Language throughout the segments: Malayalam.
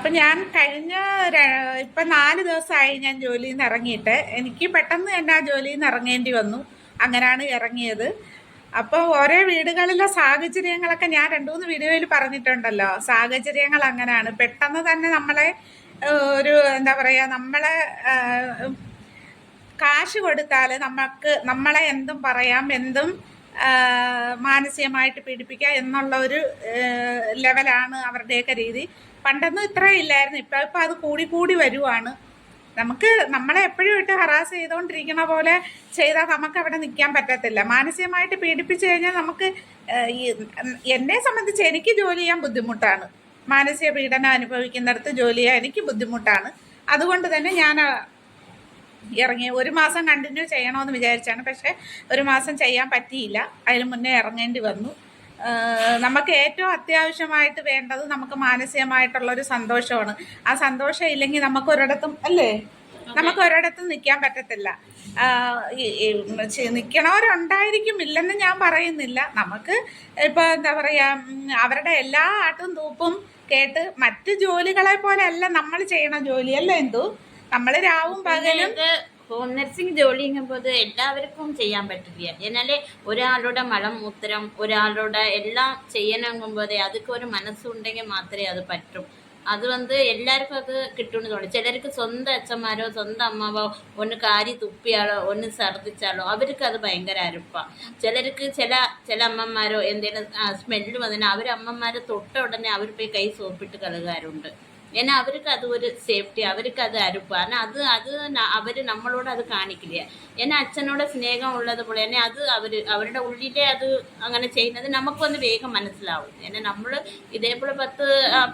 അപ്പം ഞാൻ കഴിഞ്ഞ ഇപ്പൊ നാല് ദിവസമായി ഞാൻ ജോലിയിൽ നിന്ന് ഇറങ്ങിയിട്ട്. എനിക്ക് പെട്ടെന്ന് തന്നെ ആ ജോലിയിൽ നിന്ന് ഇറങ്ങേണ്ടി വന്നു. അങ്ങനെയാണ് ഇറങ്ങിയത്. അപ്പോൾ ഓരോ വീടുകളിലെ സാഹചര്യങ്ങളൊക്കെ ഞാൻ രണ്ടു മൂന്ന് വീഡിയോയിൽ പറഞ്ഞിട്ടുണ്ടല്ലോ. സാഹചര്യങ്ങൾ അങ്ങനെയാണ് പെട്ടെന്ന് തന്നെ നമ്മളെ ഒരു എന്താ പറയുക നമ്മളെ കാശ് കൊടുത്താൽ നമുക്ക് നമ്മളെ എന്തും പറയാം എന്തും മാനസികമായിട്ട് പീഡിപ്പിക്കാം എന്നുള്ള ഒരു ലെവലാണ് അവരുടെയൊക്കെ രീതി. പണ്ടൊന്നും ഇത്രയും ഇല്ലായിരുന്നു. ഇപ്പം ഇപ്പം അത് കൂടി കൂടി വരുവാണ്. നമുക്ക് നമ്മളെ എപ്പോഴും ഇട്ട് ഹറാസ് ചെയ്തുകൊണ്ടിരിക്കണ പോലെ ചെയ്താൽ നമുക്ക് അവിടെ നിൽക്കാൻ പറ്റത്തില്ല. മാനസികമായിട്ട് പീഡിപ്പിച്ചു കഴിഞ്ഞാൽ നമുക്ക് എന്നെ സംബന്ധിച്ച് എനിക്ക് ജോലി ചെയ്യാൻ ബുദ്ധിമുട്ടാണ്. മാനസിക പീഡനം അനുഭവിക്കുന്നിടത്ത് ജോലി ചെയ്യാൻ എനിക്ക് ബുദ്ധിമുട്ടാണ്. അതുകൊണ്ട് തന്നെ ഞാൻ ഇറങ്ങി ഒരു മാസം കണ്ടിന്യൂ ചെയ്യണമെന്ന് വിചാരിച്ചാണ്. പക്ഷേ ഒരു മാസം ചെയ്യാൻ പറ്റിയില്ല. അതിന് മുന്നേ ഇറങ്ങേണ്ടി വന്നു. നമുക്ക് ഏറ്റവും അത്യാവശ്യമായിട്ട് വേണ്ടത് നമുക്ക് മാനസികമായിട്ടുള്ള ഒരു സന്തോഷമാണ്. ആ സന്തോഷം ഇല്ലെങ്കിൽ നമുക്ക് ഒരിടത്തും അല്ലേ? നമുക്ക് ഒരിടത്തും നിൽക്കാൻ പറ്റത്തില്ല. നിൽക്കണവരുണ്ടായിരിക്കും ഇല്ലെന്ന് ഞാൻ പറയുന്നില്ല. നമുക്ക് ഇപ്പോൾ എന്താ പറയുക അവരുടെ എല്ലാ ആട്ടും തൂപ്പും കേട്ട് മറ്റ് ജോലികളെ പോലെ അല്ല നമ്മൾ ചെയ്യണ ജോലി അല്ലേ എന്തു? നമ്മൾ രാവും പകലും ഹോം നഴ്സിംഗ് ജോലിങ്ങുമ്പോൾ എല്ലാവർക്കും ചെയ്യാൻ പറ്റില്ല. എന്നാൽ ഒരാളുടെ മലം മൂത്രം ഒരാളുടെ എല്ലാം ചെയ്യണമെങ്കിൽ അതൊക്കെ ഒരു മനസ്സുണ്ടെങ്കിൽ മാത്രമേ അത് പറ്റും. അത് വന്ന് എല്ലാവർക്കും അത് കിട്ടുമെന്ന് തോന്നി ചിലർക്ക് സ്വന്തം അച്ഛന്മാരോ സ്വന്തം അമ്മാവോ ഒന്ന് കാരി തുപ്പിയാളോ ഒന്ന് ഛർദ്ദിച്ചാലോ അവർക്ക് അത് ഭയങ്കര അരുപ്പാണ് ചിലർക്ക് ചില ചില അമ്മമാരോ എന്തെങ്കിലും സ്മെല്ല് വന്നാൽ അവർ അമ്മമാരെ തൊട്ട ഉടനെ അവർ പോയി കൈ സോപ്പിട്ട് കഴുകാറുണ്ട്. ഏന്നാ അവർക്ക് அது ஒரு സേഫ്റ്റി അവർക്ക് அது அறுப்பு ஆனால் அது அது அவர் നമ്മളോട് அது കാണിക്കില്ല ஏன்னா അച്ഛനോട് സ്നേഹം ഉള്ളതുപോലെ തന്നെ അത് അവർ അവരുടെ ഉള്ളിലെ അത് അങ്ങനെ ചെയ്യുന്നത് നമുക്കൊന്ന് വേഗം മനസ്സിലാവും. എന്നാൽ നമ്മൾ ഇതേപോലെ പത്ത്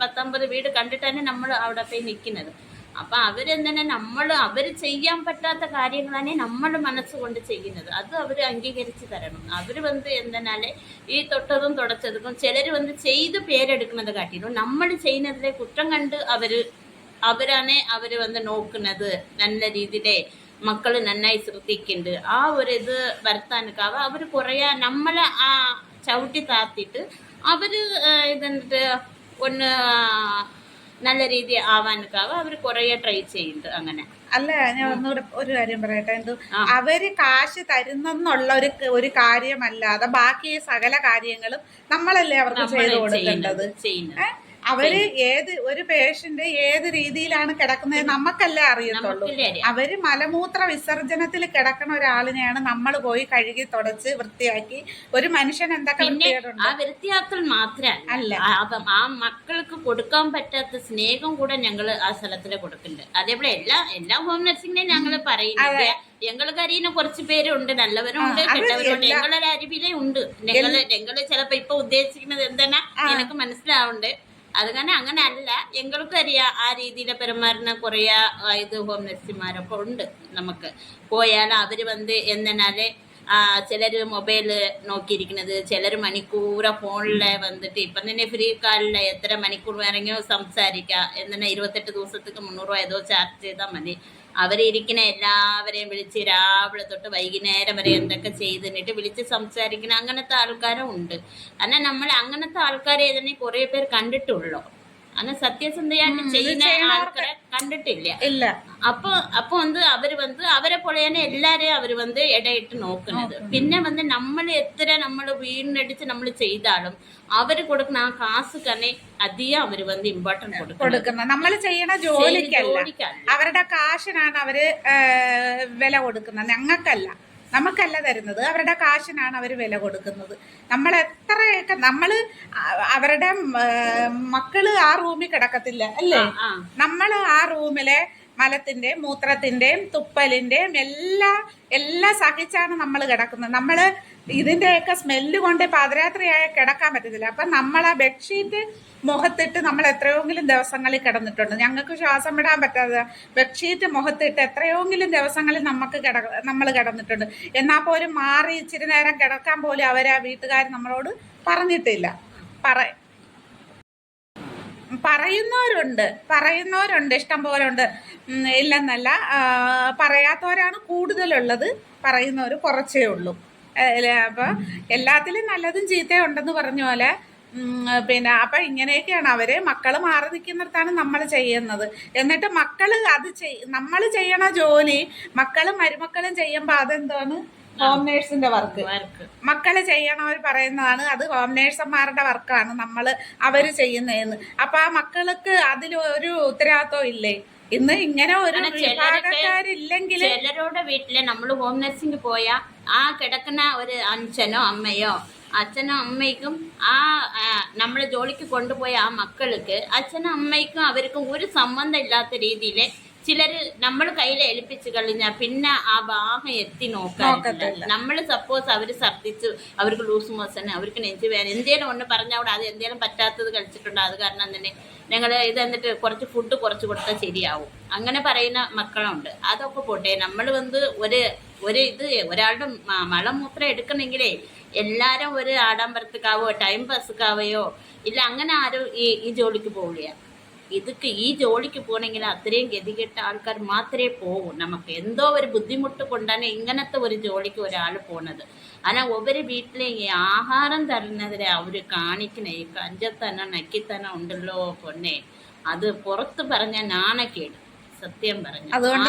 പത്തൊമ്പത് വീട് കണ്ടിട്ട് തന്നെ നമ്മൾ അവിടെ പോയി നിൽക്കുന്നത് അപ്പം തന്നെ നമ്മൾ അവർ ചെയ്യാൻ പറ്റാത്ത കാര്യങ്ങളാണ് നമ്മൾ മനസ്സുകൊണ്ട് ചെയ്യുന്നത്. അത് അവർ അംഗീകരിച്ച് തരണം. അവർ വന്ന് എന്തെന്നാൽ ഈ തൊട്ടതും തുടച്ചതും ചിലർ വന്ന് ചെയ്ത് പേരെടുക്കുന്നത് കാട്ടിലും നമ്മൾ ചെയ്യുന്നതിലെ കുറ്റം കണ്ട് അവർ അവരാണ് അവർ വന്ന് നോക്കുന്നത്. നല്ല രീതിയിലെ മക്കൾ നന്നായി ശ്രദ്ധിക്കുന്നുണ്ട് ആ ഒരു ഇത് വരുത്താനൊക്കെ അവർ കുറയാ നമ്മളെ ആ ചവിട്ടി താത്തിട്ട് അവർ ഇതെന്നിട്ട് ഒന്ന് നല്ല രീതി ആവാനൊക്കെ അവർ കുറേ ട്രൈ ചെയ്യുന്നുണ്ട് അങ്ങനെ അല്ല ഞാൻ ഒന്നുകൂടെ ഒരു കാര്യം പറയട്ടെ എന്തു. അവർ കാശ് തരുന്നെന്നുള്ള ഒരു ഒരു കാര്യമല്ലാതെ ബാക്കി സകല കാര്യങ്ങളും നമ്മളല്ലേ അവർക്ക് ചെയ്ത് കൊടുക്കേണ്ടത് ചെയ്യുന്നത്? അവർ ഏത് ഒരു പേഷ്യന്റ് ഏത് രീതിയിലാണ് കിടക്കുന്നത് നമുക്കല്ലേ അറിയത്തുള്ളൂ. അവർ മലമൂത്ര വിസർജനത്തിൽ കിടക്കുന്ന ഒരാളിനെയാണ് നമ്മൾ പോയി കഴുകി തുടച്ച് വൃത്തിയാക്കി. ഒരു മനുഷ്യൻ എന്തൊക്കെ ആ വൃത്തിയാക്കൽ മാത്രമല്ല. അല്ല. ആ- അപ്പം ആ മക്കൾക്ക് കൊടുക്കാൻ പറ്റാത്ത സ്നേഹം കൂടെ ഞങ്ങൾ ആ സ്ഥലത്തിൽ കൊടുക്കുന്നുണ്ട്. അതേപോലെ എല്ലാ എല്ലാ ഹോം നഴ്സിംഗിനെയും ഞങ്ങൾ പറയുന്നത് ഞങ്ങൾക്ക് അറിയുന്ന കുറച്ച് പേരുണ്ട്. നല്ലവരുണ്ട് ഉണ്ട് കെട്ടവരുണ്ട് ഞങ്ങളൊരു അരിവിലെ ഉണ്ട്. ഞങ്ങൾ ഞങ്ങൾ ചിലപ്പോ ഇപ്പൊ ഉദ്ദേശിക്കുന്നത് എന്താണ് എനിക്ക് മനസ്സിലാവുണ്ട്. അത് കാരണം അങ്ങനെ അല്ല ഞങ്ങൾക്കും അറിയാം ആ രീതിയിലെ പെരുമാറുന്ന കുറേ ഇത് ഹോം നഴ്സുമാരൊക്കെ ഉണ്ട് നമുക്ക്. പോയാൽ അവർ വന്ന് എന്തെന്നാൽ ചിലർ മൊബൈൽ നോക്കിയിരിക്കുന്നത് ചിലർ മണിക്കൂറ ഫോണിൽ വന്നിട്ട് ഇപ്പം തന്നെ ഫ്രീ കാലിൽ എത്ര മണിക്കൂർ വേണമെങ്കിലും സംസാരിക്കാം എന്നാൽ ഇരുപത്തെട്ട് ദിവസത്തേക്ക് മുന്നൂറ് രൂപ ഏതോ ചാർജ് ചെയ്താൽ മതി. അവരിയ്ക്കുന്ന എല്ലാവരെയും വിളിച്ച് രാവിലെ തൊട്ട് വൈകുന്നേരം വരെ എന്തൊക്കെ ചെയ്തിട്ട് വിളിച്ച് സംസാരിക്കുന്ന അങ്ങനത്തെ ആൾക്കാരും ഉണ്ട്. കാരണം നമ്മൾ അങ്ങനത്തെ ആൾക്കാരെ തന്നെ കുറേ പേർ കണ്ടിട്ടുള്ളൂ. അന്ന് സത്യസന്ധയായിട്ട് ചെയ്യുന്ന ആൾക്കാരെ കണ്ടിട്ടില്ല. ഇല്ല. അപ്പൊ അപ്പൊ വന്ന് അവർ വന്ന് അവരെ പോലെയാണ് എല്ലാരെയും അവർ വന്ന് ഇടയിട്ട് നോക്കുന്നത്. പിന്നെ വന്ന് നമ്മൾ എത്ര നമ്മൾ വീണടിച്ച് നമ്മൾ ചെയ്താലും അവർ കൊടുക്കുന്ന ആ കാസ് തന്നെ അധികം അവർ വന്ന് ഇമ്പോർട്ടന്റ് കൊടുക്കും കൊടുക്കുന്നത്. നമ്മൾ ചെയ്യണ ജോലിക്കല്ല. അവരുടെ കാശിനാണ് അവർ വില കൊടുക്കുന്നത്. ഞങ്ങൾക്കല്ല. നമുക്കല്ല തരുന്നത്. അവരുടെ കാശിനാണ് അവർ വില കൊടുക്കുന്നത്. നമ്മൾ എത്രയൊക്കെ നമ്മൾ അവരുടെ മക്കൾ ആ റൂമിൽ കിടക്കത്തില്ല അല്ലേ? നമ്മൾ ആ. റൂമിലെ മലത്തിന്റെയും മൂത്രത്തിന്റെയും തുപ്പലിന്റെയും എല്ലാം എല്ലാം സഹിച്ചാണ് നമ്മൾ കിടക്കുന്നത്. നമ്മൾ ഇതിന്റെയൊക്കെ സ്മെല്ല് കൊണ്ട് പാദരാത്രിയായ കിടക്കാൻ പറ്റത്തില്ല. അപ്പം നമ്മൾ ആ ബെഡ്ഷീറ്റ് മുഖത്തിട്ട് നമ്മൾ എത്രയോങ്കിലും ദിവസങ്ങളിൽ കിടന്നിട്ടുണ്ട്. ഞങ്ങൾക്ക് ശ്വാസം വിടാൻ പറ്റാതെ ബെഡ്ഷീറ്റ് മുഖത്തിട്ട് എത്രയോങ്കിലും ദിവസങ്ങളിൽ നമുക്ക് കിട നമ്മൾ കിടന്നിട്ടുണ്ട്. എന്നാൽ പോലും മാറി ഇച്ചിരി നേരം കിടക്കാൻ പോലും അവർ ആ വീട്ടുകാർ നമ്മളോട് പറഞ്ഞിട്ടില്ല. പറ പറയുന്നവരുണ്ട് പറയുന്നവരുണ്ട് ഇഷ്ടം പോലെ ഉണ്ട്. ഇല്ലെന്നല്ല പറയാത്തവരാണ് കൂടുതലുള്ളത്. പറയുന്നവർ കുറച്ചേ ഉള്ളൂ. അപ്പോൾ എല്ലാത്തിലും നല്ലതും ചീത്തയും ഉണ്ടെന്ന് പറഞ്ഞ പോലെ പിന്നെ അപ്പൊ ഇങ്ങനെയൊക്കെയാണ് അവർ മക്കൾ മാറി നിൽക്കുന്നിടത്താണ് നമ്മൾ ചെയ്യുന്നത്. എന്നിട്ട് മക്കൾ അത് ചെയ് നമ്മൾ ചെയ്യണ ജോലി മക്കളും മരുമക്കളും ചെയ്യുമ്പോ അതെന്താണ്? ഹോം നേഴ്സിന്റെ വർക്ക്. മക്കൾ ചെയ്യണവർ പറയുന്നതാണ് അത് ഹോം നേഴ്സന്മാരുടെ വർക്കാണ് നമ്മൾ അവർ ചെയ്യുന്നതെന്ന്. അപ്പൊ ആ മക്കൾക്ക് അതിലൊരു ഒരു ഉത്തരവാദിത്വം ഇല്ലേ? ഇന്ന് ഇങ്ങനെ ഒരു വിഭാഗക്കാരില്ലെങ്കിൽ ചിലരുടെ വീട്ടിൽ നമ്മൾ ഹോം നഴ്സിംഗ് പോയാൽ ആ കിടക്കുന്ന ഒരു അച്ഛനോ അമ്മയോ അച്ഛനോ അമ്മയ്ക്കും ആ നമ്മളെ ജോലിക്ക് കൊണ്ടുപോയ ആ മക്കൾക്ക് അച്ഛനും അമ്മയ്ക്കും അവർക്കും ഒരു സംബന്ധം ഇല്ലാത്ത രീതിയിൽ ചിലര് നമ്മൾ കയ്യിൽ ഏൽപ്പിച്ചു കഴിഞ്ഞാൽ പിന്നെ ആ ഭാഗം എത്തി നോക്കാറില്ല. നമ്മൾ സപ്പോസ് അവർ ഛർദ്ദിച്ചു അവർക്ക് ലൂസ് മോസന് അവർക്ക് നെഞ്ച് വേദന എന്തേലും ഒന്ന് പറഞ്ഞാൽ അവിടെ അത് എന്തേലും പറ്റാത്തത് കഴിച്ചിട്ടുണ്ട്? അത് കാരണം തന്നെ ഞങ്ങൾ ഇത് എന്നിട്ട് കുറച്ച് ഫുഡ് കുറച്ച് കൊടുത്താൽ ശരിയാവും. അങ്ങനെ പറയുന്ന മക്കളുണ്ട്. അതൊക്കെ പോട്ടെ നമ്മൾ വന്ന് ഒരു ഒരു ഇത് ഒരാളുടെ മളം മലമൂത്രം എടുക്കണമെങ്കിലേ എല്ലാരും ഒരു ആഡംബരത്തിക്കാവോ ടൈം പാസ്ക്കാവയോ ഇല്ല അങ്ങനെ ആരും ഈ ഈ ജോലിക്ക് പോവില്ല ഇതൊക്കെ ഈ ജോലിക്ക് പോകണമെങ്കിൽ അത്രയും ഗതികെട്ട ആൾക്കാർ മാത്രമേ പോകൂ. നമുക്ക് എന്തോ ഒരു ബുദ്ധിമുട്ട് കൊണ്ടാണ് ഇങ്ങനത്തെ ഒരു ജോലിക്ക് ഒരാൾ പോണത്. അല്ല ഒരു വീട്ടിലെ ഈ ആഹാരം തരുന്നതിനെ അവർ കാണിക്കണ. ഈ കഞ്ചത്തനം നക്കിത്തനം ഉണ്ടല്ലോ പൊന്നെ. അത് പുറത്ത് പറഞ്ഞ നാണക്കേട്. സത്യം പറഞ്ഞു. അതുകൊണ്ട്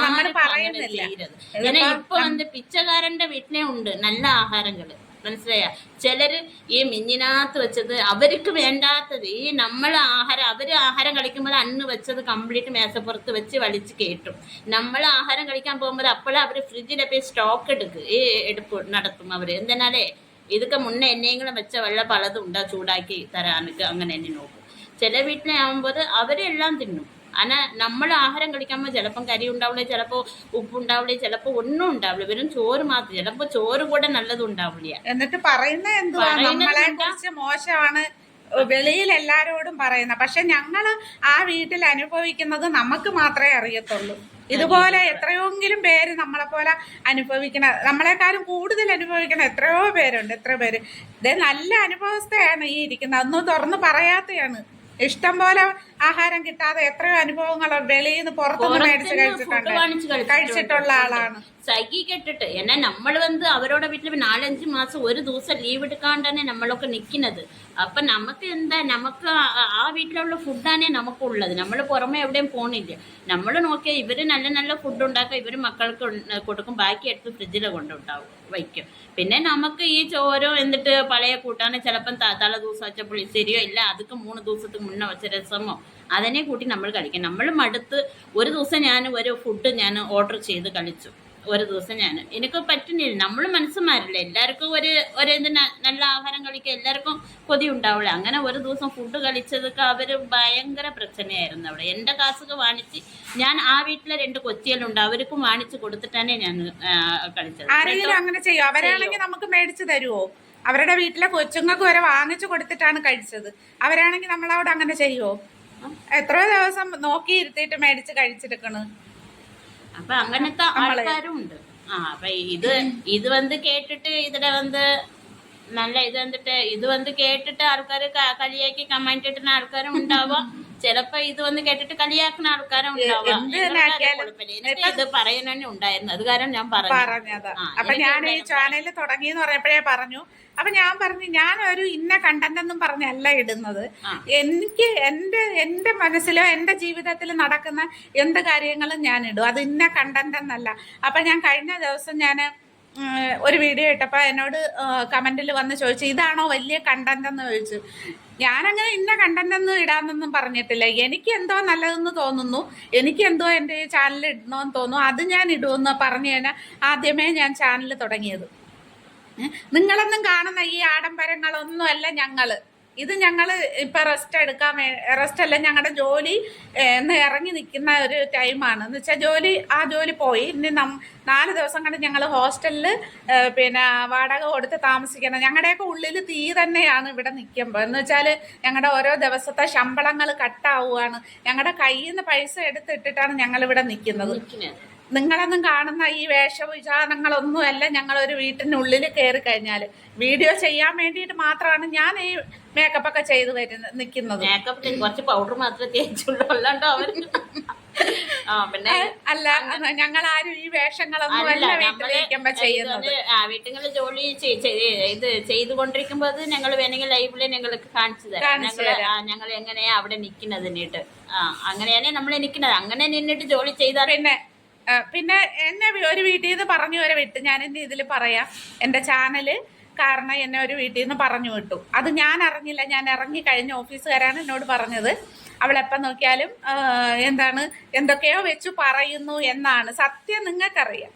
ഇപ്പൊ വന്ന് പിച്ചക്കാരന്റെ വീട്ടിലെ ഉണ്ട് നല്ല ആഹാരങ്ങൾ. മനസ്സിലായ? ചിലര് ഈ മിഞ്ഞിനകത്ത് വെച്ചത് അവർക്ക് വേണ്ടാത്തത് ഈ നമ്മൾ ആഹാരം അവർ ആഹാരം കഴിക്കുമ്പോൾ അന്ന് വെച്ചത് കംപ്ലീറ്റ് മേശപ്പുറത്ത് വെച്ച് വലിച്ച് കേട്ടും നമ്മൾ ആഹാരം കളിക്കാൻ പോകുമ്പോൾ അപ്പോഴേ അവർ ഫ്രിഡ്ജിലെ പോയി സ്റ്റോക്ക് എടുക്കും ഈ എടുപ്പ് നടത്തും അവർ എന്തെന്നാലേ ഇതൊക്കെ മുന്നേ എന്നെങ്കിലും വെച്ച വെള്ള പലതും ഉണ്ടാ? ചൂടാക്കി തരാനൊക്കെ അങ്ങനെ എന്നെ നോക്കും. ചില വീട്ടിലാകുമ്പോൾ അവരെല്ലാം തിന്നും. അന നമ്മൾ ആഹാരം കഴിക്കുമ്പോൾ ചിലപ്പം കരി ഉണ്ടാവില്ല ചിലപ്പോൾ ഉപ്പുണ്ടാവില്ല ചിലപ്പോൾ ഒന്നും ഉണ്ടാവില്ല വെറും ചോറ് മാത്രം ചിലപ്പോൾ ചോറ് കൂടെ നല്ലതും ഉണ്ടാവില്ല എന്നിട്ട് പറയുന്ന എന്തുവാ? നമ്മളെ? കുറിച്ച് മോശമാണ്. വെളിയിൽ എല്ലാരോടും പറയുന്ന. പക്ഷെ ഞങ്ങൾ ആ വീട്ടിൽ അനുഭവിക്കുന്നത് നമുക്ക് മാത്രമേ അറിയത്തുള്ളൂ. ഇതുപോലെ എത്രയോങ്കിലും പേര് നമ്മളെ പോലെ അനുഭവിക്കണ നമ്മളെക്കാളും കൂടുതൽ അനുഭവിക്കണ എത്രയോ പേരുണ്ട് എത്ര പേര്. ഇത് നല്ല അനുഭവസ്ഥയാണ് ഈ ഇരിക്കുന്നത്. ഒന്നും തുറന്ന് പറയാത്തയാണ്. ഇഷ്ടം പോലെ ആഹാരം കിട്ടാതെ എത്രയോ അനുഭവങ്ങൾ വെളിയിൽ നിന്ന് പുറത്തുനിന്ന് മേടിച്ച് കഴിച്ചിട്ടുണ്ട്. കഴിച്ചിട്ടുള്ള ആളാണ്. സൈക്കി കെട്ടിട്ട് എന്നെ നമ്മൾ വന്ന് അവരോടെ വീട്ടിൽ നാലഞ്ച് മാസം ഒരു ദിവസം ലീവ് എടുക്കാണ്ടാണ് നമ്മളൊക്കെ നിൽക്കുന്നത് അപ്പൊ നമുക്ക് എന്താ നമുക്ക് ആ- വീട്ടിലുള്ള ഫുഡാണേ നമുക്കുള്ളത്. നമ്മൾ പുറമെ എവിടെയും പോണില്ല. നമ്മൾ നോക്കിയാൽ ഇവർ നല്ല നല്ല ഫുഡ് ഉണ്ടാക്കുക ഇവർ മക്കൾക്ക് കൊടുക്കും. ബാക്കി എടുത്ത് ഫ്രിഡ്ജിൽ കൊണ്ടുണ്ടാവും വയ്ക്കും. പിന്നെ നമുക്ക് ഈ ചോരോ എന്നിട്ട് പഴയ കൂട്ടാണ് ചിലപ്പം തല ദിവസം വെച്ച പുളിശ്ശേരിയോ ഇല്ല അതൊക്കെ മൂന്ന് ദിവസത്തിന് മുന്നേ വെച്ച രസമോ അതിനെ കൂട്ടി നമ്മൾ കഴിക്കും. നമ്മൾ മടുത്ത് ഒരു ദിവസം ഞാൻ ഒരു ഫുഡ് ഞാൻ ഓർഡർ ചെയ്ത് കഴിച്ചു. ഒരു ദിവസം ഞാൻ എനിക്ക് പറ്റുന്നില്ല. നമ്മൾ മനസ്സുമാരില്ല? എല്ലാവർക്കും ഒരു ഒരു നല്ല ആഹാരം കഴിക്കുക എല്ലാവർക്കും കൊതി ഉണ്ടാവില്ല അങ്ങനെ ഒരു ദിവസം ഫുഡ് കഴിച്ചതൊക്കെ അവർ ഭയങ്കര പ്രശ്നമായിരുന്നു അവിടെ. എന്റെ കാസൊക്കെ വാണിച്ച് ഞാൻ ആ വീട്ടിലെ രണ്ട് കൊച്ചികളുണ്ട് അവർക്കും വാണിച്ച് കൊടുത്തിട്ടാണ് ഞാൻ കളിച്ചത്. ആരെങ്കിലും അങ്ങനെ ചെയ്യോ? അവരാണെങ്കിൽ നമുക്ക് മേടിച്ചു തരുവോ? അവരുടെ വീട്ടിലെ കൊച്ചുങ്ങൾക്ക് വരെ വാങ്ങിച്ചു കൊടുത്തിട്ടാണ് കഴിച്ചത്. അവരാണെങ്കിൽ നമ്മളവിടെ അങ്ങനെ ചെയ്യുവോ എത്ര ദിവസം നോക്കി ഇരുത്തിയിട്ട് മേടിച്ച് കഴിച്ചെടുക്കണ്. അപ്പൊ അങ്ങനത്തെ ആൾക്കാരും ഉണ്ട് ആ അപ്പൊ ഇത് ഇത് വന്ന് കേട്ടിട്ട് ഇതിനെ വന്ന് നല്ല ഇത് വന്നിട്ട് ഇത് വന്ന് കേട്ടിട്ട് ആൾക്കാർ കളിയാക്കി കമന്റ് ഇട്ടുന്ന ആൾക്കാരും ഉണ്ടാവാം. ചിലപ്പോ ഇത് വന്ന് കേട്ടിട്ട് കളിയാക്കുന്ന ആൾക്കാരും ഇത് ഉണ്ടായിരുന്നു. അത് കാരണം ഞാൻ പറഞ്ഞു. അപ്പൊ ഞാൻ ഈ ഇവിടെ തുടങ്ങി എന്ന് പറഞ്ഞപ്പോഴേ പറഞ്ഞു. അപ്പൊ ഞാൻ പറഞ്ഞു ഞാൻ ഒരു ഇന്ന കണ്ടന്റ് എന്നും പറഞ്ഞല്ല ഇടുന്നത്. എനിക്ക് എന്റെ എന്റെ മനസ്സിലോ എന്റെ ജീവിതത്തിൽ നടക്കുന്ന എന്ത് കാര്യങ്ങളും ഞാൻ ഇടും. അത് ഇന്ന കണ്ടന്റ് എന്നല്ല. അപ്പൊ ഞാൻ കഴിഞ്ഞ ദിവസം ഞാൻ ഒരു വീഡിയോ ഇട്ടപ്പോൾ എന്നോട് കമന്റിൽ വന്ന് ചോദിച്ചു ഇതാണോ വലിയ കണ്ടന്റ് എന്ന് ചോദിച്ചു. ഞാനങ്ങനെ ഇന്ന കണ്ടന്റ് ഒന്നും ഇടാന്നൊന്നും പറഞ്ഞിട്ടില്ല. എനിക്ക് എന്തോ നല്ലതെന്ന് തോന്നുന്നു. എനിക്ക് എന്തോ എന്റെ ചാനൽ ഇടണമെന്ന് തോന്നുന്നു. അത് ഞാൻ ഇടുമെന്ന് പറഞ്ഞു കഴിഞ്ഞാൽ ആദ്യമേ ഞാൻ ചാനൽ തുടങ്ങിയത്. നിങ്ങളൊന്നും കാണുന്ന ഈ ആഡംബരങ്ങളൊന്നും അല്ല ഞങ്ങൾ. ഇത് ഞങ്ങൾ ഇപ്പം റെസ്റ്റ് എടുക്കാൻ റെസ്റ്റ് അല്ല ഞങ്ങളുടെ ജോലി എന്ന് ഇറങ്ങി നിൽക്കുന്ന ഒരു ടൈമാണ് എന്ന് വെച്ചാൽ ജോലി ആ ജോലി പോയി. ഇനി നം നാല് ദിവസം കണ്ട് ഞങ്ങൾ ഹോസ്റ്റലിൽ പിന്നെ വാടക കൊടുത്ത് താമസിക്കണം. ഞങ്ങളുടെയൊക്കെ ഉള്ളിൽ തീ തന്നെയാണ് ഇവിടെ നിൽക്കുമ്പോൾ എന്ന് വെച്ചാൽ ഞങ്ങളുടെ ഓരോ ദിവസത്തെ ശമ്പളങ്ങൾ കട്ടാവുകയാണ് ഞങ്ങളുടെ കയ്യിൽ നിന്ന് പൈസ എടുത്തിട്ടിട്ടാണ് നിൽക്കുന്നത് നിൽക്കുന്നത് നിങ്ങളൊന്നും കാണുന്ന ഈ വേഷവിചാരങ്ങളൊന്നുമല്ല ഞങ്ങൾ ഒരു വീട്ടിനുള്ളിൽ കയറി കഴിഞ്ഞാൽ വീഡിയോ ചെയ്യാൻ വേണ്ടിയിട്ട് മാത്രമാണ് ഞാൻ ഈ മേക്കപ്പ് ഒക്കെ ചെയ്തു വരുന്നത് നിൽക്കുന്നത്. മേക്കപ്പ് കുറച്ച് പൗഡർ മാത്രമേ തേച്ചുള്ളൂ. അല്ലാണ്ട് അവർ പിന്നെ അല്ല ഞങ്ങൾ ആരും ഈ വേഷങ്ങളൊന്നും അല്ല വീട്ടിലിരിക്കുമ്പോ ചെയ്യുന്നത്. ആ വീട്ടുകളിൽ ജോലി ഇത് ചെയ്തുകൊണ്ടിരിക്കുമ്പോ അത് ഞങ്ങൾ വേണമെങ്കിൽ ലൈവിൽ ഞങ്ങൾക്ക് കാണിച്ചു തരാം. ഞങ്ങൾ ഞങ്ങൾ എങ്ങനെയാ അവിടെ നിക്കുന്നതിനിട്ട് ആ അങ്ങനെയാണ് നമ്മൾ നിൽക്കുന്നത്. അങ്ങനെ നിന്നിട്ട് ജോലി ചെയ്താൽ പിന്നെ പിന്നെ എന്നെ ഒരു വീട്ടിൽ നിന്ന് പറഞ്ഞു വരെ വിട്ട് ഞാൻ ഇനി ഇതിൽ പറയാം എന്റെ ചാനൽ കാരണം എന്നെ ഒരു വീട്ടിൽ നിന്ന് പറഞ്ഞു വിട്ടു. അത് ഞാൻ അറിഞ്ഞില്ല ഞാൻ ഇറങ്ങി കഴിഞ്ഞ ഓഫീസുകാരാണ് എന്നോട് പറഞ്ഞത്. അവൾ എപ്പം നോക്കിയാലും എന്താണ് എന്തൊക്കെയോ വെച്ചു പറയുന്നു എന്നാണ്. സത്യം നിങ്ങൾക്കറിയാം.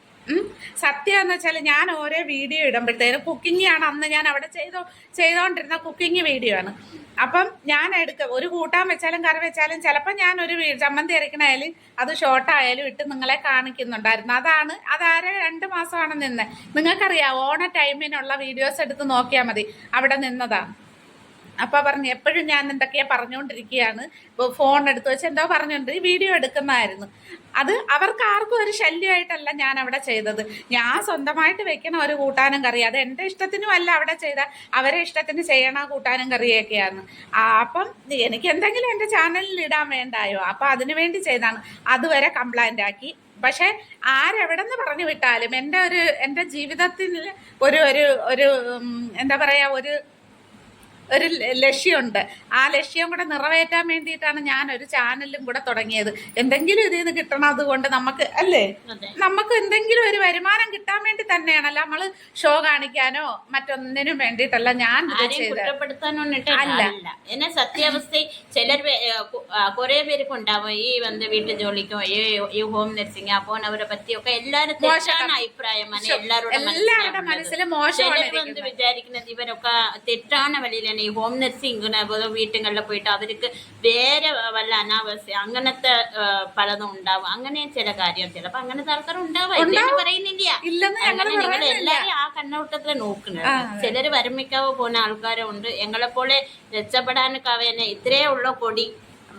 സത്യം എന്ന് വെച്ചാൽ ഞാൻ ഓരോ വീഡിയോ ഇടുമ്പോഴത്തേനും കുക്കിംഗ് ആണ് അന്ന് ഞാൻ അവിടെ ചെയ്തോ ചെയ്തോണ്ടിരുന്ന കുക്കിംഗ് വീഡിയോ ആണ്. അപ്പം ഞാൻ എടുക്ക ഒരു കൂട്ടാൻ വെച്ചാലും കറി വെച്ചാലും ചിലപ്പോൾ ഞാൻ ഒരു ചമ്മന്തി അരക്കണായാലും അത് ഷോർട്ടായാലും ഇട്ട് നിങ്ങളെ കാണിക്കുന്നുണ്ടായിരുന്നു. അതാണ് അതാരെ രണ്ട് മാസമാണ് നിന്നത് നിങ്ങൾക്കറിയാം ഓണ ടൈമിനുള്ള വീഡിയോസ് എടുത്ത് നോക്കിയാൽ മതി. അവിടെ നിന്നതാണ് അപ്പൊ പറഞ്ഞു എപ്പോഴും ഞാൻ എന്തൊക്കെയാ പറഞ്ഞുകൊണ്ടിരിക്കുകയാണ്. ഇപ്പൊ ഫോൺ എടുത്ത് വെച്ച് എന്തോ പറഞ്ഞുകൊണ്ട് വീഡിയോ എടുക്കുന്നതായിരുന്നു. അത് അവർക്ക് ആർക്കും ഒരു ശല്യമായിട്ടല്ല ഞാൻ അവിടെ ചെയ്തത്. ഞാൻ സ്വന്തമായിട്ട് വെക്കണ ഒരു കൂട്ടാനും കറി അത് എന്റെ ഇഷ്ടത്തിനും അല്ല അവിടെ ചെയ്ത. അവരെ ഇഷ്ടത്തിന് ചെയ്യണ കൂട്ടാനും കറിയൊക്കെയാണ്. അപ്പം എനിക്ക് എന്തെങ്കിലും എന്റെ ചാനലിൽ ഇടാൻ വേണ്ടായോ? അപ്പൊ അതിനു വേണ്ടി ചെയ്താണ്. അതുവരെ കംപ്ലൈന്റ് ആക്കി. പക്ഷെ ആരെവിടെ നിന്ന് പറഞ്ഞു വിട്ടാലും എന്റെ ഒരു എന്റെ ജീവിതത്തിൽ ഒരു ഒരു ഒരു എന്താ പറയാ ഒരു ഒരു ലക്ഷ്യമുണ്ട്. ആ ലക്ഷ്യം കൂടെ നിറവേറ്റാൻ വേണ്ടിയിട്ടാണ് ഞാൻ ഒരു ചാനലും കൂടെ തുടങ്ങിയത്. എന്തെങ്കിലും ഇതിൽ നിന്ന് കിട്ടണം അതുകൊണ്ട് നമുക്ക് അല്ലേ? നമുക്ക് എന്തെങ്കിലും ഒരു വരുമാനം കിട്ടാൻ വേണ്ടി തന്നെയാണല്ലോ നമ്മൾ ഷോ കാണിക്കാനോ മറ്റൊന്നിനും വേണ്ടിയിട്ടല്ല ഞാൻ അല്ല. എന്നെ സത്യാവസ്ഥ ചിലർ കുറെ പേർക്ക് ഉണ്ടാവും. ഈ വന്ന് വീട്ടു ജോലിക്കും ഈ ഹോം നഴ്സിംഗ് അപ്പോൾ അവരെ പറ്റിയൊക്കെ എല്ലാവരും മോശമാണ് അഭിപ്രായമാണ് എല്ലാവരുടെ എല്ലാവരുടെ മനസ്സിൽ മോശമാണ് വിചാരിക്കുന്നത് ഇവരൊക്കെ തെറ്റാണ് വഴിയിലാണ് ഈ ഹോം നഴ്സിംഗ് വീട്ടുകളിൽ പോയിട്ട് അവർക്ക് വേറെ വല്ല അനാവശ്യ അങ്ങനത്തെ പലതും ഉണ്ടാവും. അങ്ങനെ ചില കാര്യം ചിലപ്പോ അങ്ങനത്തെ ആൾക്കാർ ഉണ്ടാവും. പറയുന്നില്ല. അങ്ങനെ നിങ്ങൾ എല്ലാരും ആ കണ്ണോട്ടത്തിൽ നോക്കുന്നത് ചിലര് വരമിക്കാവ് പോകുന്ന ആൾക്കാരുണ്ട്. പോലെ രക്ഷപ്പെടാനൊക്കെ അവനെ ഇത്രേ ഉള്ള കൊടി.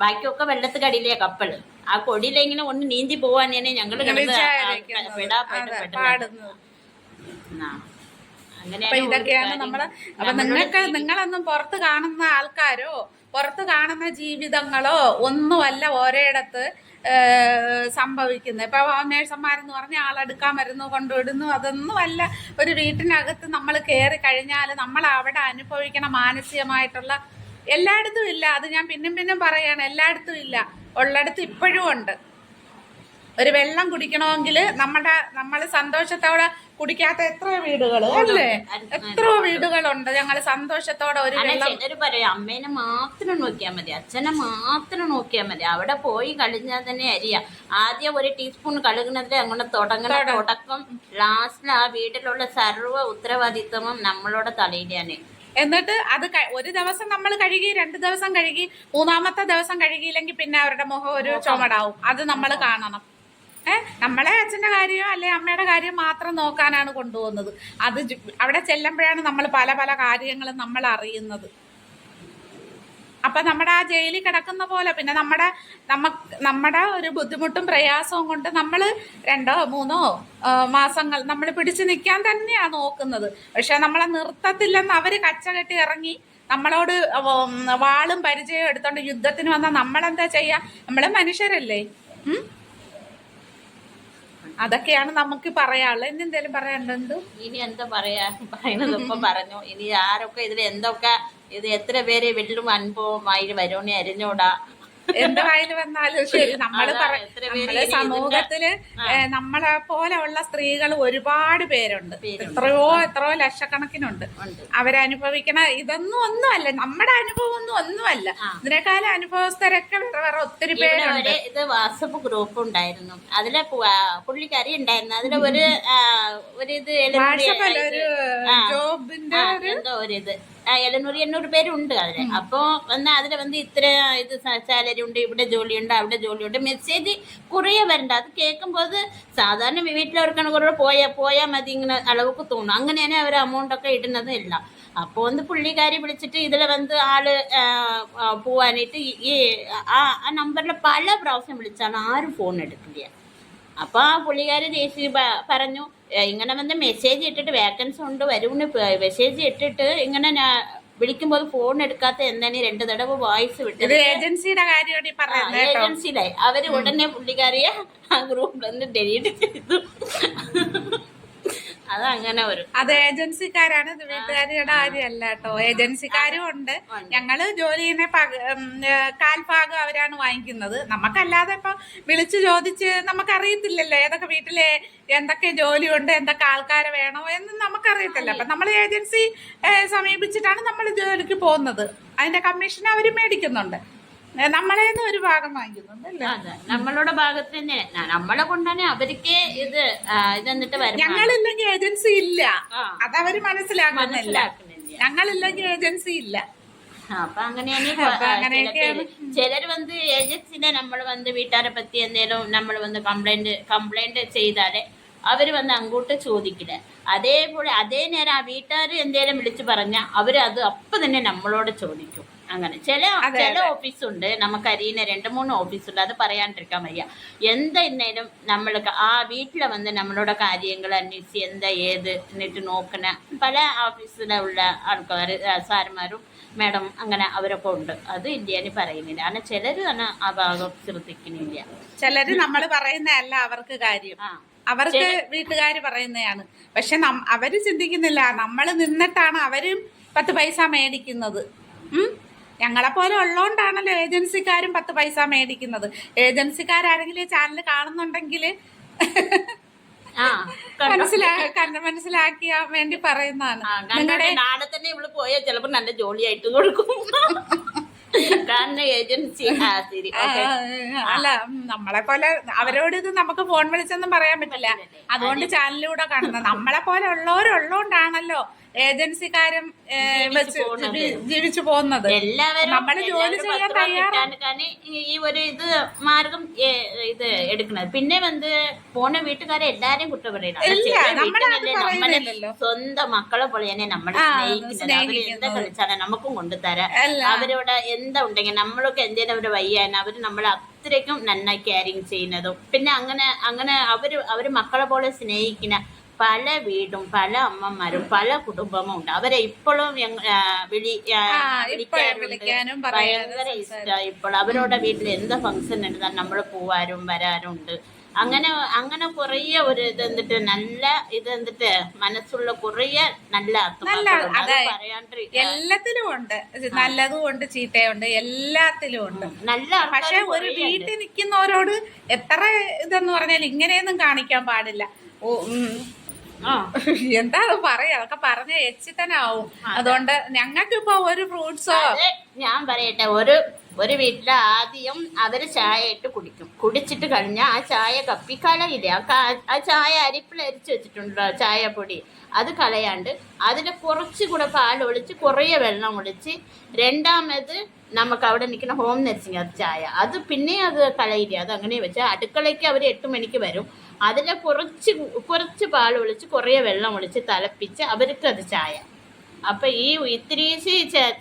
ബാക്കിയൊക്കെ വെള്ളത്തിക്കടിയിലെ കപ്പൾ ആ കൊടിയിലെങ്ങനെ ഒന്ന് നീന്തി പോവാൻ തന്നെ ഞങ്ങൾ കിടന്ന്. പെടാ. അങ്ങനെയാണ് അപ്പൊ ഇതൊക്കെയാണ്. നമ്മൾ അപ്പൊ നിങ്ങൾക്ക് നിങ്ങളൊന്നും പുറത്ത് കാണുന്ന ആൾക്കാരോ പുറത്ത് കാണുന്ന ജീവിതങ്ങളോ ഒന്നുമല്ല ഒരേടത്ത് സംഭവിക്കുന്നത്. ഇപ്പൊ നേഴ്സന്മാരെന്ന് പറഞ്ഞ ആളെടുക്കാൻ വരുന്നു കൊണ്ടുവിടുന്നു. അതൊന്നുമല്ല. ഒരു വീട്ടിനകത്ത് നമ്മൾ കയറി കഴിഞ്ഞാൽ നമ്മൾ അവിടെ അനുഭവിക്കണ മാനസികമായിട്ടുള്ള എല്ലായിടത്തും ഇല്ല. അത് ഞാൻ പിന്നും പിന്നും പറയാണ്. എല്ലായിടത്തും ഇല്ല. ഉള്ളിടത്ത് ഇപ്പോഴും ഉണ്ട്. ഒരു വെള്ളം കുടിക്കണമെങ്കിൽ നമ്മുടെ നമ്മൾ സന്തോഷത്തോടെ കുടിക്കാത്ത എത്ര വീടുകൾ അല്ലേ? എത്ര വീടുകളുണ്ട്? ഞങ്ങൾ സന്തോഷത്തോടെ ഒരു ചിലര് പറയും. അമ്മേനെ മാത്രം നോക്കിയാൽ മതി. അച്ഛനെ മാത്രം നോക്കിയാൽ മതി. അവിടെ പോയി കളിഞ്ഞാൽ തന്നെ അരിയ. ആദ്യം ഒരു ടീസ്പൂൺ കഴുകുന്നതിൽ അങ്ങനെ തുടങ്ങണ. തുടക്കം ലാസ്റ്റിൽ ആ വീട്ടിലുള്ള സർവ ഉത്തരവാദിത്വവും നമ്മളോട് തലയിലാണ് എന്നിട്ട് അത് ഒരു ദിവസം നമ്മൾ കഴുകി രണ്ട് ദിവസം കഴുകി മൂന്നാമത്തെ ദിവസം കഴുകിയില്ലെങ്കിൽ പിന്നെ അവരുടെ മുഖം ഒരു ചുമടാവും. അത് നമ്മൾ കാണണം. നമ്മളെ അച്ഛന്റെ കാര്യമോ അല്ലെ അമ്മയുടെ കാര്യം മാത്രം നോക്കാനാണ് കൊണ്ടുപോകുന്നത്. അത് അവിടെ ചെല്ലുമ്പോഴാണ് നമ്മൾ പല പല കാര്യങ്ങളും നമ്മൾ അറിയുന്നത്. അപ്പൊ നമ്മുടെ ആ ജയിലിൽ കിടക്കുന്ന പോലെ പിന്നെ നമ്മുടെ നമ്മ നമ്മുടെ ഒരു ബുദ്ധിമുട്ടും പ്രയാസവും കൊണ്ട് നമ്മൾ രണ്ടോ മൂന്നോ മാസങ്ങൾ നമ്മൾ പിടിച്ചു നിൽക്കാൻ തന്നെയാണ് നോക്കുന്നത്. പക്ഷെ നമ്മളെ നിർത്തത്തില്ലെന്ന് അവർ കച്ചകെട്ടി ഇറങ്ങി നമ്മളോട് വാളും പരിചയവും എടുത്തോണ്ട് യുദ്ധത്തിന് വന്നാൽ നമ്മളെന്താ ചെയ്യുക നമ്മൾ മനുഷ്യരല്ലേ? അതൊക്കെയാണ് നമുക്ക് പറയാനുള്ളത്. ഇനി എന്തേലും പറയാനുണ്ടോ ഇനി എന്താ പറയാ? പറയുന്നത് ഇപ്പൊ പറഞ്ഞു. ഇനി ആരൊക്കെ ഇതിൽ എന്തൊക്കെ ഇത് എത്ര പേര് വീട്ടിലും അനുഭവമായി വരുമെന്ന് അറിഞ്ഞൂടാ എന്ത് വായിൽ വന്നാലും ശരി. നമ്മൾ നമ്മൾ സമൂഹത്തിൽ നമ്മളെ പോലെ ഉള്ള സ്ത്രീകൾ ഒരുപാട് പേരുണ്ട്. എത്രയോ എത്രയോ ലക്ഷക്കണക്കിനുണ്ട്. ഉണ്ട്. അവരനുഭവിക്കണ ഇതൊന്നും ഒന്നുമല്ല. നമ്മുടെ അനുഭവം ഒന്നും ഒന്നുമല്ല. ഇതിനേക്കാളും അനുഭവസ്ഥരൊക്കെ വേറെ ഒത്തിരി പേരുണ്ട്. ഇത് വാട്സപ്പ് ഗ്രൂപ്പ് ഉണ്ടായിരുന്നു. അതിലെ പുള്ളിക്കറി പുള്ളിക്കാരി ഉണ്ടായിരുന്നു. അതിലെ ഒരു ഒരു ഇത് എലനൂരി വാട്സപ്പ് അല്ല ഒരു. ജോബിന്റെ എന്തോ ഒരു ഇത്. എഴുന്നൂറ് എണ്ണൂറ് പേരുണ്ട് അതിന് അപ്പോ വന്ന് അതിൽ വന്ന് ഇത്ര ഇത് സാലറി ഉണ്ട് ഇവിടെ ജോലിയുണ്ട് അവിടെ ജോലിയുണ്ട്. മെസ്സേജ് കുറേ വരണ്ട. അത് കേൾക്കുമ്പോൾ അത് സാധാരണ വീട്ടിലവർക്കാണ് കുറേ പോയാ പോയാൽ മതി ഇങ്ങനെ അളവുക്ക് തോന്നും. അങ്ങനെയാണ് അവർ അമൗണ്ട് ഒക്കെ ഇടുന്നത് ഇല്ല അപ്പോൾ ഒന്ന് പുള്ളിക്കാരി വിളിച്ചിട്ട് ഇതിൽ വന്ന് ആൾ പോവാനായിട്ട് ഈ- ആ നമ്പറിൽ പല പ്രാവശ്യം വിളിച്ചാണ് ആരും ഫോൺ എടുക്കില്ല. അപ്പൊ ആ പുള്ളിക്കാരി ദേശീയ പറഞ്ഞു ഇങ്ങനെ വന്ന് മെസ്സേജ് ഇട്ടിട്ട് വേക്കൻസി ഉണ്ട് വരുമെന്ന് മെസ്സേജ് ഇട്ടിട്ട് ഇങ്ങനെ ഞാൻ വിളിക്കുമ്പോൾ ഫോൺ എടുക്കാത്ത എന്താണ് രണ്ട് തടവ് വോയിസ് വിട്ടത്? ഏജൻസിയുടെ ഏജൻസിയിലായി അവർ ഉടനെ പുള്ളിക്കാരിയെ ആ ഗ്രൂപ്പിൽ നിന്ന് ഡിലീറ്റ് ചെയ്തു. അതങ്ങനെ വരും. അത് ഏജൻസിക്കാരാണ് ഇത് വീട്ടുകാരുടെ കാര്യമല്ല കേട്ടോ. ഏജൻസിക്കാരും ഉണ്ട്. ഞങ്ങൾ ജോലി ചെയ്യുന്ന കാൽഭാഗം അവരാണ് വാങ്ങിക്കുന്നത്. നമുക്കല്ലാതെ ഇപ്പൊ വിളിച്ചു ചോദിച്ച് നമുക്കറിയത്തില്ലല്ലോ ഏതൊക്കെ വീട്ടിലെ എന്തൊക്കെ ജോലി ഉണ്ട് എന്തൊക്കെ ആൾക്കാരെ വേണോ എന്ന് നമുക്കറിയത്തില്ല. അപ്പൊ നമ്മൾ ഏജൻസി സമീപിച്ചിട്ടാണ് നമ്മൾ ജോലിക്ക് പോകുന്നത്. അതിന്റെ കമ്മീഷൻ അവർ മേടിക്കുന്നുണ്ട്. നമ്മളെ ഒരു ഭാഗം വാങ്ങിക്കുന്നുണ്ട് നമ്മളുടെ ഭാഗത്ത് തന്നെ. നമ്മളെ കൊണ്ടാണ് അവർക്ക് ഇത് ഇതെന്നിട്ട് വരും ഞങ്ങളില്ലെങ്കിൽ ഏജൻസി ഇല്ല. അതവര് മനസ്സിലാക്കുന്നില്ല. ഞങ്ങളില്ലെങ്കിൽ ഏജൻസി ഇല്ല. അപ്പൊ അങ്ങനെയാണ് ചിലർ വന്ന് ഏജൻസിനെ നമ്മൾ വന്ന് വീട്ടാരെ പറ്റി എന്തെങ്കിലും നമ്മൾ വന്ന് കംപ്ലൈന്റ് കംപ്ലൈന്റ് ചെയ്താൽ അവർ വന്ന് അങ്ങോട്ട് ചോദിക്കില്ല? അതേപോലെ അതേ നേരം ആ വീട്ടുകാർ എന്തേലും വിളിച്ചു പറഞ്ഞാൽ അവർ അത് അപ്പൊ തന്നെ നമ്മളോട് ചോദിക്കും. അങ്ങനെ. ചില ചില ഓഫീസുണ്ട്. നമുക്ക് അറിയുന്ന രണ്ട് മൂന്ന് ഓഫീസുണ്ട്. അത് പറയാണ്ടിരിക്കാൻ വയ്യ. എന്തെന്നേലും നമ്മൾക്ക് ആ വീട്ടിൽ വന്ന് നമ്മളുടെ കാര്യങ്ങൾ അന്വേഷിച്ച് എന്താ ഏത് എന്നിട്ട് നോക്കണ പല ഓഫീസിലുള്ള ആൾക്കാർ സാർമാരും മാഡം അങ്ങനെ അവരൊക്കെ ഉണ്ട്. അത് ഇല്ലാന്ന് പറയുന്നില്ല. കാരണം ചിലര് തന്നെ ആ ഭാഗം ശ്രദ്ധിക്കുന്നില്ല ചിലര് നമ്മൾ പറയുന്നതല്ല അവർക്ക് കാര്യം. അവർക്ക് വീട്ടുകാർ പറയുന്നതാണ്. പക്ഷെ അവർ ചിന്തിക്കുന്നില്ല. നമ്മൾ നിന്നിട്ടാണ് അവരും പത്ത് പൈസ മേടിക്കുന്നത്. ഉം? ഞങ്ങളെ പോലെ ഉള്ളതുകൊണ്ടാണല്ലോ ഏജൻസിക്കാരും പത്ത് പൈസ മേടിക്കുന്നത്. ഏജൻസിക്കാരാരെങ്കിലും ചാനൽ കാണുന്നുണ്ടെങ്കിൽ ആ കണ്ടോ? മനസ്സിലാ കണ്ട മനസ്സിലാക്കിയാൻ വേണ്ടി പറയുന്നതാണ്. നിങ്ങളുടെ നാളെ തന്നെ ഇവൾ പോയാൽ ചിലപ്പോ നല്ല ജോലിയായിട്ട് കൊടുക്കും. ഏജൻസി അല്ല നമ്മളെ പോലെ അവരോട് ഇത് നമുക്ക് ഫോൺ വിളിച്ചൊന്നും പറയാൻ പറ്റില്ല. അതുകൊണ്ട് ചാനലിലൂടെ കാണുന്നത്. നമ്മളെ പോലെ ഉള്ളവരുള്ളതുകൊണ്ടാണല്ലോ ഏജൻസിക്കാരും വെച്ച് ജീവിച്ചു പോകുന്നത്. എല്ലാവരും നമ്മൾ ജോലി ചെയ്യാൻ തയ്യാറാണ് ഈ- ഒരു ഇത് മാർഗം ഇത് എടുക്കുന്നത്. പിന്നെ വന്ന് പോണ വീട്ടുകാരെ എല്ലാരും കുറ്റം പറയണം. സ്വന്തം മക്കളെ പോലെ തന്നെ നമ്മളെ ആ, സ്നേഹിക്കുന്നത് അവർ എന്താ സ്നേഹിക്കുന്നത്. കളിച്ചാലും നമുക്കും കൊണ്ടുതരാം. അവരോട് എന്താ ഉണ്ടെങ്കിൽ നമ്മളൊക്കെ എന്തേലും അവർ വയ്യാൻ അവർ നമ്മളെ അത്രയ്ക്കും നന്നായി കെയറിങ് ചെയ്യുന്നതും. പിന്നെ അങ്ങനെ അങ്ങനെ അവർ അവർ മക്കളെ പോലെ സ്നേഹിക്കുന്ന പല വീടും പല അമ്മമാരും പല കുടുംബവും ഉണ്ട്. അവരെ ഇപ്പോഴും വിളി ഇപ്പോഴും വിളിക്കാറുണ്ട്. ഭയങ്കര ഇഷ്ടമാണ് ഇപ്പോൾ അവരുടെ വീട്ടിൽ എന്ത് ഫംഗ്ഷൻ ഉണ്ട് നമ്മൾ പോവാനും വരാനും ഉണ്ട് അങ്ങനെ അങ്ങനെ കുറേ ഒരു ഇത് എന്നിട്ട് നല്ല ഇത് എന്നിട്ട് മനസ്സുള്ള കുറേ നല്ല എല്ലാത്തിലും ഉണ്ട്. നല്ലതും ഉണ്ട് ചീത്തയുണ്ട് എല്ലാത്തിലും ഉണ്ട്. നല്ല പക്ഷെ ഒരു വീട്ടിൽ നിൽക്കുന്നവരോട് എത്ര ഇതെന്ന് പറഞ്ഞാൽ ഇങ്ങനെയൊന്നും കാണിക്കാൻ പാടില്ല. എന്താ പറയാ അതൊക്കെ പറഞ്ഞ എച്ചിത്തനാവും അതുകൊണ്ട് ഞങ്ങൾക്ക് ഇപ്പൊ ഒരു ഫ്രൂട്ട്സോ ഞാൻ പറയട്ടെ ഒരു ഒരു വീട്ടിൽ ആദ്യം അവർ ചായ ഇട്ട് കുടിക്കും. കുടിച്ചിട്ട് കഴിഞ്ഞാൽ ആ ചായ കപ്പി കളയില്ലേ ആ ചായ അരിപ്പിൽ അരിച്ചു വെച്ചിട്ടുണ്ടല്ലോ പൊടി. അത് കളയാണ്ട് അതിൽ കുറച്ചുകൂടെ പാൽ ഒഴിച്ച് കുറേ വെള്ളം ഒളിച്ച് രണ്ടാമത് നമുക്ക് അവിടെ നിൽക്കുന്ന ഹോം നഴ്സിംഗ് അത് ചായ. അത് പിന്നെ അത് കളയില്ല അത് അങ്ങനെ വെച്ചാൽ അടുക്കളയ്ക്ക് അവർ എട്ട് മണിക്ക് വരും. അതിൽ കുറച്ച് കുറച്ച് പാൽ ഒളിച്ച് കുറേ വെള്ളം ഒളിച്ച് തിളപ്പിച്ച് അവർക്ക് അത് ചായ. അപ്പൊ ഈ ഇത്തിരീശ്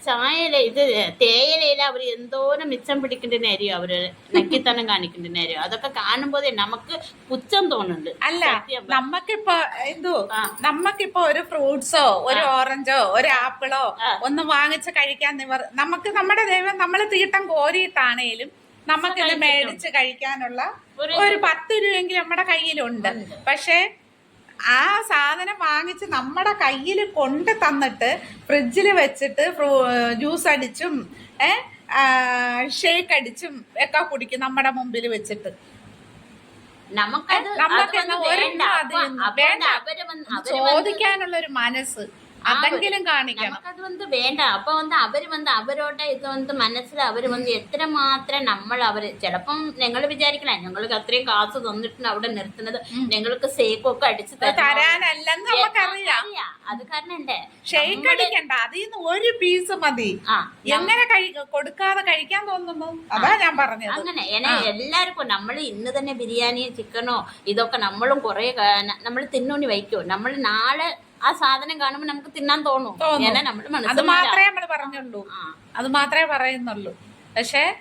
ചായയില ഇത് തേയിലയില അവർ എന്തോരം മിച്ചം പിടിക്കേണ്ടതിനായിരിക്കും അവർ നക്കിത്തനം നേരെയോ അതൊക്കെ കാണുമ്പോൾ നമുക്ക് പുച്ഛം തോന്നുന്നുണ്ട്. അല്ല നമുക്കിപ്പോ എന്തോ നമ്മക്കിപ്പോ എന്തു ആ. നമ്മക്കിപ്പോ ഒരു ഫ്രൂട്ട്സോ ഒരു ഓറഞ്ചോ ഒരു ആപ്പിളോ ഒന്ന് വാങ്ങിച്ച് കഴിക്കാൻ നിവർ നമുക്ക് നമ്മുടെ ദൈവം നമ്മൾ തീട്ടം കോരിയിട്ടാണേലും നമുക്കിത് മേടിച്ച് കഴിക്കാനുള്ള ഒരു പത്ത് രൂപയെങ്കിലും നമ്മുടെ കയ്യിലുണ്ട്. പക്ഷേ ആ സാധനം വാങ്ങിച്ച് നമ്മുടെ കയ്യിൽ കൊണ്ട് തന്നിട്ട് ഫ്രിഡ്ജിൽ വെച്ചിട്ട് ജ്യൂസ് അടിച്ചും ഷേക്ക് അടിച്ചും ഒക്കെ കുടിക്കും നമ്മുടെ മുമ്പിൽ വെച്ചിട്ട്. നമുക്കത് നമുക്ക് ചോദിക്കാനുള്ള ഒരു മനസ്സ്. അതെങ്കിലും കാണിക്കണം. നമുക്കത് വന്ന് വേണ്ട. അപ്പൊ വന്ന് അവർ വന്ന് അവരോട്ടെ ഇത് വന്ന് മനസ്സിൽ അവർ വന്ന് എത്ര മാത്രം നമ്മൾ അവർ ചിലപ്പം ഞങ്ങൾ വിചാരിക്കണേ ഞങ്ങൾക്ക് അത്രയും കാസ് തന്നിട്ടുണ്ട് അവിടെ നിർത്തുന്നത്. ഞങ്ങൾക്ക് സേക്കൊക്കെ അടിച്ച് തരണോ? തരാനല്ലെന്ന് നമുക്കറിയാം. അത് കാരണം ഷെയ്ക്ക് അടിക്കണ്ട. അതിൽ നിന്ന് ഒരു പീസ് മതി. എങ്ങനെ കൊടുക്കാതെ കഴിക്കാൻ തോന്നുന്നു? അതാ ഞാൻ പറഞ്ഞത്. അങ്ങനെ. എല്ലാവർക്കും നമ്മൾ ഇന്ന് തന്നെ ബിരിയാണി ചിക്കനോ ഇതൊക്കെ നമ്മളും കുറെ നമ്മൾ തിന്നോണ്ടി വയ്ക്കോ. നമ്മൾ നാളെ ആ സാധനം കാണുമ്പോൾ നമുക്ക് തിന്നാൻ തോന്നും. അത് മാത്രമേ നമ്മൾ പറഞ്ഞുള്ളൂ. അത് മാത്രമേ പറയുന്നുള്ളൂ. പക്ഷേ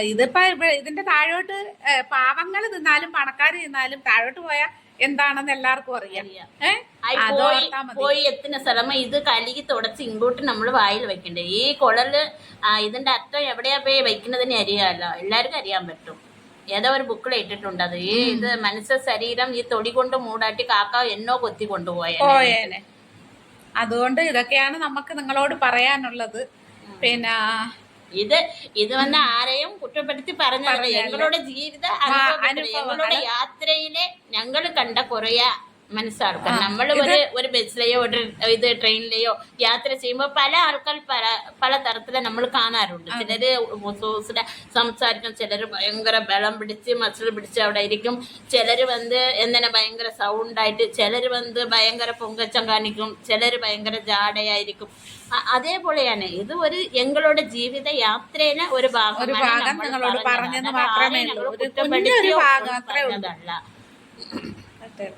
ഇതിപ്പോ ഇവ- ഇതിന്റെ താഴോട്ട് പാവങ്ങൾ തിന്നാലും പണക്കാർ തിന്നാലും താഴോട്ട് പോയാൽ എന്താണെന്ന് എല്ലാവർക്കും അറിയാം. അത് പോയി ഓർത്താ മതി. പോയി എത്തുന്ന സ്ഥലം ഇത് കലുകി തുടച്ച് ഇങ്ങോട്ട് നമ്മൾ വായിൽ വെക്കണ്ടേ. ഈ കുഴൽ ആ, ഇതിന്റെ അറ്റം എവിടെയാ പോയി വെക്കുന്നതിനെ അറിയാമല്ലോ. എല്ലാവർക്കും അറിയാൻ പറ്റും. ഏതോ ഒരു ബുക്കിൽ ഇട്ടിട്ടുണ്ട്. അത് ഈ ഇത് മനുഷ്യ ശരീരം ഈ തൊടി കൊണ്ട് മൂടാട്ടി കാക്ക എന്നോ കൊത്തി കൊണ്ടുപോയ അതുകൊണ്ട് ഇതൊക്കെയാണ് നമുക്ക് നിങ്ങളോട് പറയാനുള്ളത്. പിന്നെ ഇത് ഇത് വന്ന് ആരെയും കുറ്റപ്പെടുത്തി പറഞ്ഞതല്ല ഞങ്ങളുടെ ജീവിത അനുഭവങ്ങളുടെ യാത്രയിലെ ഞങ്ങൾ കണ്ട കുറേ മനസ്സാൾക്കാർ നമ്മൾ ഒരു ഒരു ബസ്സിലെയോ ഒരു ഇത് ട്രെയിനിലെയോ യാത്ര ചെയ്യുമ്പോൾ പല ആൾക്കാർ പല പല തരത്തിലെ നമ്മൾ കാണാറുണ്ട്. ചിലര് സോസിലെ സംസാരിക്കും ചിലര് ഭയങ്കര ബലം പിടിച്ച് മസിൽ പിടിച്ച് അവിടെ ഇരിക്കും. ചിലര് വന്ന് എന്തിനാ ഭയങ്കര സൗണ്ടായിട്ട് ചിലര് വന്ന് ഭയങ്കര പൊങ്കച്ചം കാണിക്കും ചിലര് ഭയങ്കര ജാടയായിരിക്കും. അതേപോലെയാണ്. ഇത് ഒരു എങ്ങളുടെ ജീവിത യാത്രയിലെ ഒരു ഭാഗമാണ് ഭാഗം നമ്മൾ നിങ്ങളോട് പറഞ്ഞത്. മാത്രമേ ഉള്ളൂ. കുറ്റപ്പെടുത്തിയോ. അതെ,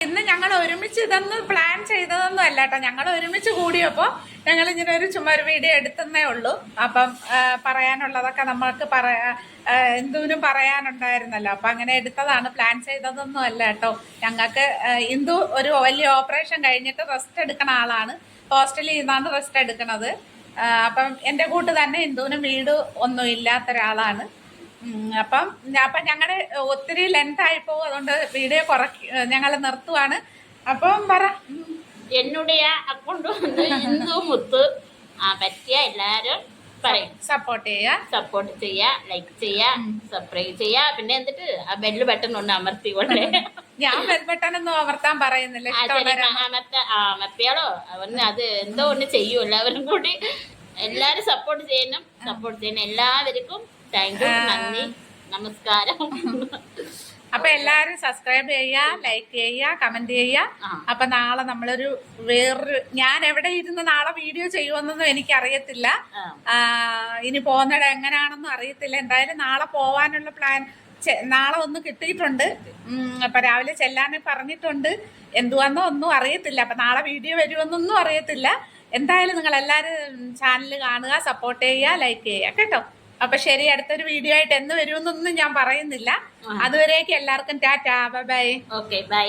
ഇന്ന് ഞങ്ങൾ ഒരുമിച്ച് ഇതൊന്നും പ്ലാൻ ചെയ്തതൊന്നും അല്ല കേട്ടോ ഞങ്ങൾ ഒരുമിച്ച് കൂടിയപ്പോൾ ഞങ്ങൾ ഇങ്ങനെ ഒരു ചുമ്മാ വീഡിയോ എടുത്തന്നേ ഉള്ളൂ. അപ്പം പറയാനുള്ളതൊക്കെ നമ്മൾക്ക് പറയാ എന്തുവിനും പറയാനുണ്ടായിരുന്നല്ലോ. അപ്പം അങ്ങനെ എടുത്തതാണ്. പ്ലാൻ ചെയ്തതൊന്നും അല്ല കേട്ടോ ഞങ്ങൾക്ക് ഇന്ദു ഒരു വലിയ ഓപ്പറേഷൻ കഴിഞ്ഞിട്ട് റെസ്റ്റ് എടുക്കുന്ന ആളാണ്. ഹോസ്റ്റലിൽ നിന്നാണ് റെസ്റ്റ് എടുക്കുന്നത് അപ്പം എന്റെ കൂട്ട് തന്നെ ഇന്ദുവിനും വീട് ഒന്നും ഇല്ലാത്ത ഒരാളാണ് അപ്പം അപ്പം ഞങ്ങൾ ഒത്തിരി ലെങ്ത് ആയിപ്പോ അതുകൊണ്ട് വീഡിയോ കുറയ്ക്ക ഞങ്ങൾ നിർത്തുവാണ്. അപ്പം പറ. എന്നുടേ അക്കൗണ്ട് വന്ന് ഹിന്ദു മുത്ത് ആ പറ്റിയ എല്ലാരും പറയും. സപ്പോർട്ട് ചെയ്യുക സപ്പോർട്ട് ചെയ്യാ ലൈക്ക് ചെയ്യാ സബ്സ്ക്രൈബ് ചെയ്യാ. പിന്നെ എന്നിട്ട് ആ ബെല്ല് ബട്ടൺ ഒന്ന് അമർത്തി അമർത്തിക്കൊണ്ടേ ഞാൻ ബെൽ ബട്ടൺ ഒന്നും അമർത്താൻ പറയുന്നില്ല. അമർത്തിയാളോ അമർത്ത അവന് അത് എന്തോ ഒന്ന് ചെയ്യൂ എല്ലാവരും കൂടി. എല്ലാരും സപ്പോർട്ട് ചെയ്യണം സപ്പോർട്ട് ചെയ്യണം എല്ലാവർക്കും താങ്ക് യു നന്ദി. നമസ്കാരം. അപ്പൊ എല്ലാരും സബ്സ്ക്രൈബ് ചെയ്യുക ലൈക്ക് ചെയ്യുക കമന്റ് ചെയ്യുക. ആ. അപ്പൊ നാളെ നമ്മളൊരു വേറൊരു ഞാൻ എവിടെ ഇരുന്ന് നാളെ വീഡിയോ ചെയ്യുമെന്നൊന്നും എനിക്കറിയത്തില്ല. ഇനി പോകുന്നിടം എങ്ങനെയാണെന്നും അറിയത്തില്ല. എന്തായാലും നാളെ പോവാനുള്ള പ്ലാൻ നാളെ ഒന്ന് കിട്ടിയിട്ടുണ്ട്. അപ്പൊ രാവിലെ ചെല്ലാനെ പറഞ്ഞിട്ടുണ്ട്. എന്തുവാന്നോ ഒന്നും അറിയത്തില്ല. അപ്പൊ നാളെ വീഡിയോ വരുമെന്നൊന്നും അറിയത്തില്ല. എന്തായാലും നിങ്ങൾ എല്ലാവരും ചാനൽ കാണുക സപ്പോർട്ട് ചെയ്യുക ലൈക്ക് ചെയ്യുക. കേട്ടോ? അപ്പൊ ശരി അടുത്തൊരു വീഡിയോ ആയിട്ട് എന്ന് വരുമെന്നൊന്നും ഞാൻ പറയുന്നില്ല. അതുവരേക്കും എല്ലാവർക്കും ടാറ്റാ. By okay by